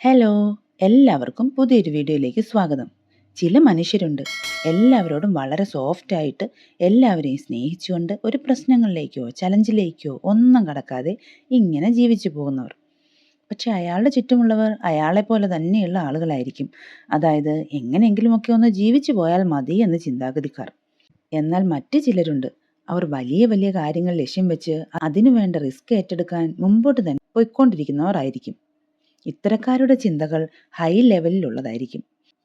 Hello എല്ലാവർക്കും പുതിയൊരു വീഡിയോയിലേക്ക് സ്വാഗതം. ചില മനുഷ്യരുണ്ട് എല്ലാവരോടും വളരെ സോഫ്റ്റ് ആയിട്ട് എല്ലാവരെയും സ്നേഹിച്ചുകൊണ്ട് ഒരു പ്രശ്നങ്ങളിലേക്കോ ചലഞ്ചിലേക്കോ ഒന്നും കടക്കാതെ ഇങ്ങനെ ജീവിച്ചു പോകുന്നവർ. പക്ഷേ അയാളുടെ ചുറ്റുമുള്ളവർ അയാളെ പോലെ തന്നെയുള്ള ആളുകളായിരിക്കും. അതായത് എങ്ങനെയെങ്കിലുമൊക്കെ ഒന്ന് ജീവിച്ചു പോയാൽ മതി എന്ന് ചിന്താഗതിക്കാർ. എന്നാൽ മറ്റു ചിലരുണ്ട്. അവർ വലിയ വലിയ കാര്യങ്ങൾ ലക്ഷ്യം വെച്ച് അതിനു വേണ്ട റിസ്ക് ഏറ്റെടുക്കാൻ മുമ്പോട്ട് തന്നെ പോയിക്കൊണ്ടിരിക്കുന്നവർ ആയിരിക്കും ഇത്തരക്കാരുടെ ചിന്തകൾ ഹൈ ലെവലിലുള്ളതായിരിക്കും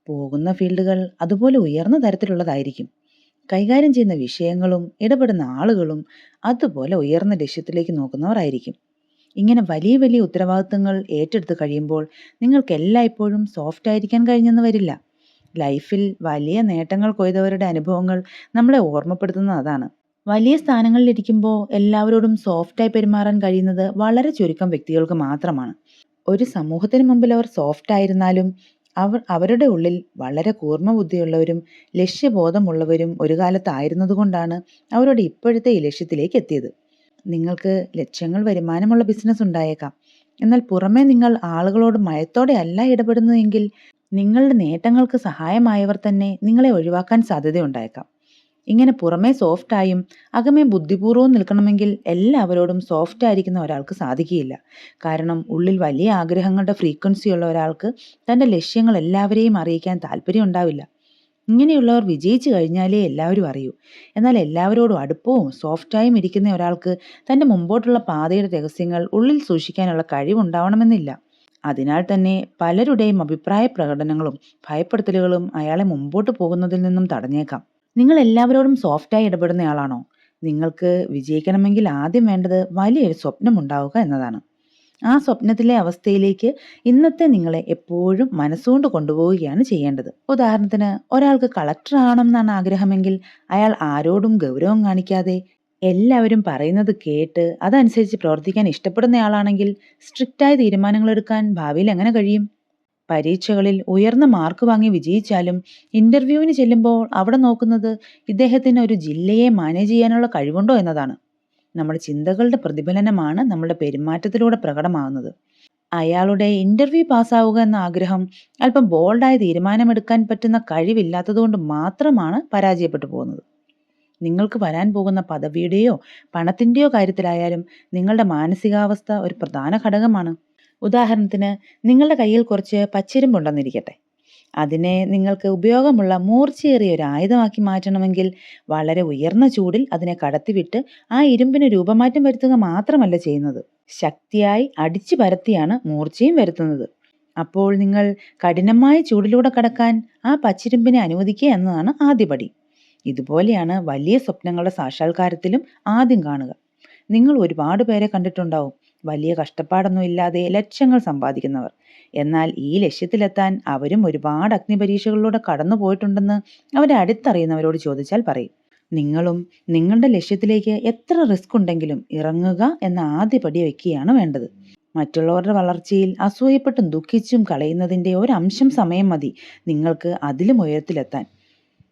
പോകുന്ന ഫീൽഡുകൾ അതുപോലെ ഉയർന്ന തരത്തിലുള്ളതായിരിക്കും. കൈകാര്യം ചെയ്യുന്ന വിഷയങ്ങളും ഇടപെടുന്ന ആളുകളും അതുപോലെ ഉയർന്ന ലക്ഷ്യത്തിലേക്ക് നോക്കുന്നവരായിരിക്കും. ഇങ്ങനെ വലിയ വലിയ ഉത്തരവാദിത്തങ്ങൾ ഏറ്റെടുത്ത് കഴിയുമ്പോൾ നിങ്ങൾക്ക് എല്ലായ്പ്പോഴും സോഫ്റ്റ് ആയിരിക്കാൻ കഴിഞ്ഞെന്ന് വരില്ല. ലൈഫിൽ വലിയ നേട്ടങ്ങൾ കൊയ്തവരുടെ അനുഭവങ്ങൾ നമ്മളെ ഓർമ്മപ്പെടുത്തുന്നത് അതാണ്. വലിയ സ്ഥാനങ്ങളിലിരിക്കുമ്പോൾ എല്ലാവരോടും സോഫ്റ്റായി പെരുമാറാൻ കഴിയുന്നത് വളരെ ചുരുക്കം വ്യക്തികൾക്ക് മാത്രമാണ്. ഒരു സമൂഹത്തിന് മുമ്പിൽ അവർ സോഫ്റ്റ് ആയിരുന്നാലും അവർ അവരുടെ ഉള്ളിൽ വളരെ കൂർമ്മ ബുദ്ധിയുള്ളവരും ലക്ഷ്യബോധമുള്ളവരും ഒരു കാലത്തായിരുന്നതുകൊണ്ടാണ് അവരുടെ ഇപ്പോഴത്തെ ഈ ലക്ഷ്യത്തിലേക്ക് എത്തിയത്. നിങ്ങൾക്ക് ലക്ഷ്യങ്ങൾ വരുമാനമുള്ള ബിസിനസ് ഉണ്ടായേക്കാം. എന്നാൽ പുറമേ നിങ്ങൾ ആളുകളോട് മയത്തോടെ അല്ല ഇടപെടുന്നതെങ്കിൽ നിങ്ങളുടെ നേട്ടങ്ങൾക്ക് സഹായമായവർ തന്നെ നിങ്ങളെ ഒഴിവാക്കാൻ സാധ്യതയുണ്ടായേക്കാം. ഇങ്ങനെ പുറമേ സോഫ്റ്റായും അകമേ ബുദ്ധിപൂർവം നിൽക്കണമെങ്കിൽ എല്ലാവരോടും സോഫ്റ്റ് ആയിരിക്കുന്ന ഒരാൾക്ക് സാധിക്കുകയില്ല. കാരണം ഉള്ളിൽ വലിയ ആഗ്രഹങ്ങളുടെ ഫ്രീക്വൻസി ഉള്ള ഒരാൾക്ക് തന്റെ ലക്ഷ്യങ്ങൾ എല്ലാവരെയും അറിയിക്കാൻ താല്പര്യം ഉണ്ടാവില്ല. ഇങ്ങനെയുള്ളവർ വിജയിച്ചു കഴിഞ്ഞാലേ എല്ലാവരും അറിയൂ. എന്നാൽ എല്ലാവരോടും അടുപ്പവും സോഫ്റ്റായും ഇരിക്കുന്ന ഒരാൾക്ക് തന്റെ മുമ്പോട്ടുള്ള പാതയുടെ രഹസ്യങ്ങൾ ഉള്ളിൽ സൂക്ഷിക്കാനുള്ള കഴിവുണ്ടാവണമെന്നില്ല. അതിനാൽ തന്നെ പലരുടെയും അഭിപ്രായ പ്രകടനങ്ങളും ഭയപ്പെടുത്തലുകളും അയാളെ മുമ്പോട്ട് പോകുന്നതിൽ നിന്നും തടഞ്ഞേക്കാം. നിങ്ങൾ എല്ലാവരോടും സോഫ്റ്റായി ഇടപെടുന്നയാളാണോ നിങ്ങൾക്ക് വിജയിക്കണമെങ്കിൽ ആദ്യം വേണ്ടത് വലിയൊരു സ്വപ്നം ഉണ്ടാവുക എന്നതാണ്. ആ സ്വപ്നത്തിലെ അവസ്ഥയിലേക്ക് ഇന്നത്തെ നിങ്ങളെ എപ്പോഴും മനസ്സുകൊണ്ട് കൊണ്ടുപോവുകയാണ് ചെയ്യേണ്ടത്. ഉദാഹരണത്തിന് ഒരാൾക്ക് കളക്ടർ ആവണമെന്നാണ് ആഗ്രഹമെങ്കിൽ അയാൾ ആരോടും ഗൗരവം കാണിക്കാതെ എല്ലാവരും പറയുന്നത് കേട്ട് അതനുസരിച്ച് പ്രവർത്തിക്കാൻ ഇഷ്ടപ്പെടുന്നയാളാണെങ്കിൽ സ്ട്രിക്റ്റായ തീരുമാനങ്ങൾ എടുക്കാൻ ഭാവിയിൽ എങ്ങനെ കഴിയും? പരീക്ഷകളിൽ ഉയർന്ന മാർക്ക് വാങ്ങി വിജയിച്ചാലും ഇന്റർവ്യൂവിന് ചെല്ലുമ്പോൾ അവിടെ നോക്കുന്നത് ഇദ്ദേഹത്തിന് ഒരു ജില്ലയെ മാനേജ് ചെയ്യാനുള്ള കഴിവുണ്ടോ എന്നതാണ്. നമ്മുടെ ചിന്തകളുടെ പ്രതിഫലനമാണ് നമ്മുടെ പെരുമാറ്റത്തിലൂടെ പ്രകടമാകുന്നത് അയാളുടെ ഇന്റർവ്യൂ പാസ്സാവുക എന്ന ആഗ്രഹം അല്പം ബോൾഡായ തീരുമാനമെടുക്കാൻ പറ്റുന്ന കഴിവില്ലാത്തതുകൊണ്ട് മാത്രമാണ് പരാജയപ്പെട്ടു പോകുന്നത്. നിങ്ങൾക്ക് വരാൻ പോകുന്ന പദവിയുടെയോ പണത്തിന്റെയോ കാര്യത്തിലായാലും നിങ്ങളുടെ മാനസികാവസ്ഥ ഒരു പ്രധാന ഘടകമാണ്. ഉദാഹരണത്തിന് നിങ്ങളുടെ കയ്യിൽ കുറച്ച് പച്ചിരുമ്പുണ്ടെന്നിരിക്കട്ടെ അതിനെ നിങ്ങൾക്ക് ഉപയോഗമുള്ള മൂർച്ചയേറിയ ഒരു ആയുധമാക്കി മാറ്റണമെങ്കിൽ വളരെ ഉയർന്ന ചൂടിൽ അതിനെ കടത്തിവിട്ട് ആ ഇരുമ്പിന് രൂപമാറ്റം വരുത്തുക മാത്രമല്ല ചെയ്യുന്നത്. ശക്തിയായി അടിച്ചു പരത്തിയാണ് മൂർച്ചയും വരുത്തുന്നത്. അപ്പോൾ നിങ്ങൾ കഠിനമായ ചൂടിലൂടെ കടക്കാൻ ആ പച്ചിരുമ്പിനെ അനുവദിക്കുക എന്നതാണ് ആദ്യപടി ഇതുപോലെയാണ് വലിയ സ്വപ്നങ്ങളുടെ സാക്ഷാത്കാരത്തിലും ആദ്യം കാണുക. നിങ്ങൾ ഒരുപാട് പേരെ കണ്ടിട്ടുണ്ടാവും. വലിയ കഷ്ടപ്പാടൊന്നും ഇല്ലാതെ ലക്ഷ്യങ്ങൾ സമ്പാദിക്കുന്നവർ. എന്നാൽ ഈ ലക്ഷ്യത്തിലെത്താൻ അവരും ഒരുപാട് അഗ്നിപരീക്ഷകളിലൂടെ കടന്നു പോയിട്ടുണ്ടെന്ന് അവരെ അടുത്തറിയുന്നവരോട് ചോദിച്ചാൽ പറയും. നിങ്ങളും നിങ്ങളുടെ ലക്ഷ്യത്തിലേക്ക് എത്ര റിസ്ക് ഉണ്ടെങ്കിലും ഇറങ്ങുക എന്ന ആദ്യ പടി വയ്ക്കുകയാണ് വേണ്ടത്. മറ്റുള്ളവരുടെ വളർച്ചയിൽ അസൂയപ്പെട്ടും ദുഃഖിച്ചും കളയുന്നതിന്റെ ഒരംശം സമയം മതി നിങ്ങൾക്ക് അതിലും ഉയരത്തിലെത്താൻ.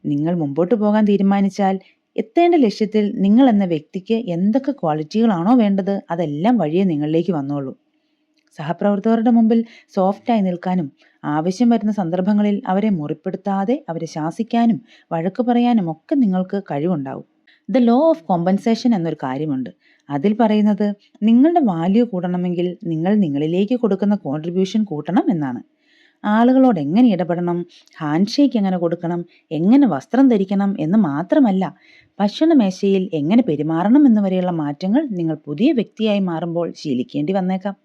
നിങ്ങൾ മുമ്പോട്ട് പോകാൻ തീരുമാനിച്ചാൽ എത്തേണ്ട ലക്ഷ്യത്തിൽ നിങ്ങൾ എന്ന വ്യക്തിക്ക് എന്തൊക്കെ ക്വാളിറ്റികളാണോ വേണ്ടത് അതെല്ലാം വഴിയെ നിങ്ങളിലേക്ക് വന്നോളൂ. സഹപ്രവർത്തകരുടെ മുമ്പിൽ സോഫ്റ്റായി നിൽക്കാനും ആവശ്യം വരുന്ന സന്ദർഭങ്ങളിൽ അവരെ മുറിപ്പെടുത്താതെ അവരെ ശാസിക്കാനും വഴക്ക് പറയാനും ഒക്കെ നിങ്ങൾക്ക് കഴിവുണ്ടാവും. ദ ലോ ഓഫ് കോമ്പൻസേഷൻ എന്നൊരു കാര്യമുണ്ട്. അതിൽ പറയുന്നത് നിങ്ങളുടെ വാല്യൂ കൂടണമെങ്കിൽ നിങ്ങൾ നിങ്ങളിലേക്ക് കൊടുക്കുന്ന കോൺട്രിബ്യൂഷൻ കൂട്ടണം എന്നാണ്. ആളുകളോട് എങ്ങനെ ഇടപെടണം? ഹാൻഡ് ഷേക്ക് എങ്ങനെ കൊടുക്കണം? എങ്ങനെ വസ്ത്രം ധരിക്കണം എന്ന് മാത്രമല്ല ഭക്ഷണമേശയിൽ എങ്ങനെ പെരുമാറണം എന്നുവരെയുള്ള മാറ്റങ്ങൾ നിങ്ങൾ പുതിയ വ്യക്തിയായി മാറുമ്പോൾ ശീലിക്കേണ്ടി വന്നേക്കാം.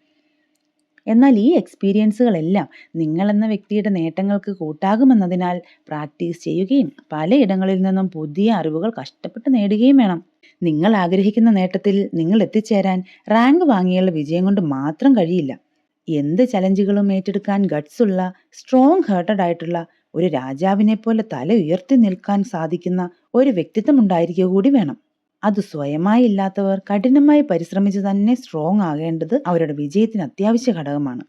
എന്നാൽ ഈ എക്സ്പീരിയൻസുകളെല്ലാം നിങ്ങളെന്ന വ്യക്തിയുടെ നേട്ടങ്ങൾക്ക് കൂട്ടാകുമെന്നതിനാൽ പ്രാക്ടീസ് ചെയ്യുകയും പലയിടങ്ങളിൽ നിന്നും പുതിയ അറിവുകൾ കഷ്ടപ്പെട്ട് നേടുകയും വേണം. നിങ്ങൾ ആഗ്രഹിക്കുന്ന നേട്ടത്തിൽ നിങ്ങൾ എത്തിച്ചേരാൻ റാങ്ക് വാങ്ങിയുള്ള വിജയം കൊണ്ട് മാത്രം കഴിയില്ല. എന്ത് ചലഞ്ചുകളും ഏറ്റെടുക്കാൻ ഗട്ട്സുള്ള സ്ട്രോങ് ഹേർട്ടഡ് ആയിട്ടുള്ള ഒരു രാജാവിനെ പോലെ തല ഉയർത്തി നിൽക്കാൻ സാധിക്കുന്ന ഒരു വ്യക്തിത്വം ഉണ്ടായിരിക്കുക കൂടി വേണം. അത് സ്വയമായി ഇല്ലാത്തവർ കഠിനമായി പരിശ്രമിച്ച് തന്നെ സ്ട്രോങ് ആകേണ്ടത് അവരുടെ വിജയത്തിന് അത്യാവശ്യ ഘടകമാണ്.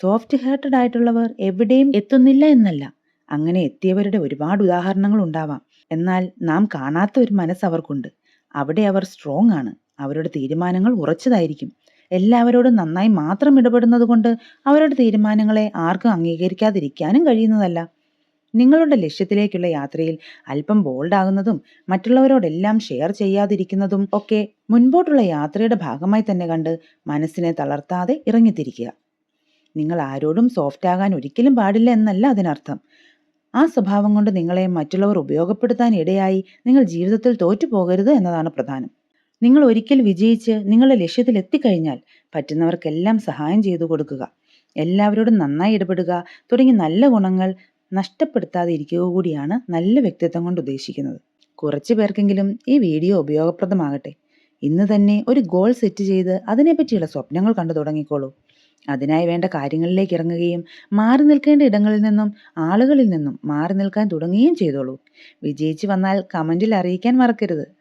സോഫ്റ്റ് ഹേർട്ടഡ് ആയിട്ടുള്ളവർ എവിടെയും എത്തുന്നില്ല എന്നല്ല. അങ്ങനെ എത്തിയവരുടെ ഒരുപാട് ഉദാഹരണങ്ങൾ ഉണ്ടാവാം. എന്നാൽ നാം കാണാത്ത ഒരു മനസ്സ് അവർക്കുണ്ട്. അവിടെ അവർ സ്ട്രോങ് ആണ്. അവരുടെ തീരുമാനങ്ങൾ ഉറച്ചതായിരിക്കും. എല്ലാവരോടും നന്നായി മാത്രം ഇടപെടുന്നത് കൊണ്ട് അവരുടെ തീരുമാനങ്ങളെ ആർക്കും അംഗീകരിക്കാതിരിക്കാനും കഴിയുന്നതല്ല. നിങ്ങളുടെ ലക്ഷ്യത്തിലേക്കുള്ള യാത്രയിൽ അല്പം ബോൾഡാകുന്നതും മറ്റുള്ളവരോടെല്ലാം ഷെയർ ചെയ്യാതിരിക്കുന്നതും ഒക്കെ മുൻപോട്ടുള്ള യാത്രയുടെ ഭാഗമായി തന്നെ കണ്ട് മനസ്സിനെ തളർത്താതെ ഇറങ്ങിത്തിരിക്കുക. നിങ്ങൾ ആരോടും സോഫ്റ്റ് ആകാൻ ഒരിക്കലും പാടില്ല എന്നല്ല അതിനർത്ഥം. ആ സ്വഭാവം കൊണ്ട് നിങ്ങളെ മറ്റുള്ളവർ ഉപയോഗപ്പെടുത്താൻ ഇടയായി നിങ്ങൾ ജീവിതത്തിൽ തോറ്റുപോകരുത് എന്നതാണ് പ്രധാനം. നിങ്ങൾ ഒരിക്കൽ വിജയിച്ച് നിങ്ങളുടെ ലക്ഷ്യത്തിൽ എത്തിക്കഴിഞ്ഞാൽ പറ്റുന്നവർക്കെല്ലാം സഹായം ചെയ്തു കൊടുക്കുക. എല്ലാവരോടും നന്നായി ഇടപെടുക തുടങ്ങി നല്ല ഗുണങ്ങൾ നഷ്ടപ്പെടുത്താതെ ഇരിക്കുക കൂടിയാണ് നല്ല വ്യക്തിത്വം കൊണ്ട് ഉദ്ദേശിക്കുന്നത്. കുറച്ചു പേർക്കെങ്കിലും ഈ വീഡിയോ ഉപയോഗപ്രദമാകട്ടെ. ഇന്ന് തന്നെ ഒരു ഗോൾ സെറ്റ് ചെയ്ത് അതിനെപ്പറ്റിയുള്ള സ്വപ്നങ്ങൾ കണ്ടു തുടങ്ങിക്കോളൂ. അതിനായി വേണ്ട കാര്യങ്ങളിലേക്ക് ഇറങ്ങുകയും മാറി നിൽക്കേണ്ട ഇടങ്ങളിൽ നിന്നും ആളുകളിൽ നിന്നും മാറി നിൽക്കാൻ തുടങ്ങുകയും ചെയ്തോളൂ. വിജയിച്ചു വന്നാൽ കമന്റിൽ അറിയിക്കാൻ മറക്കരുത്.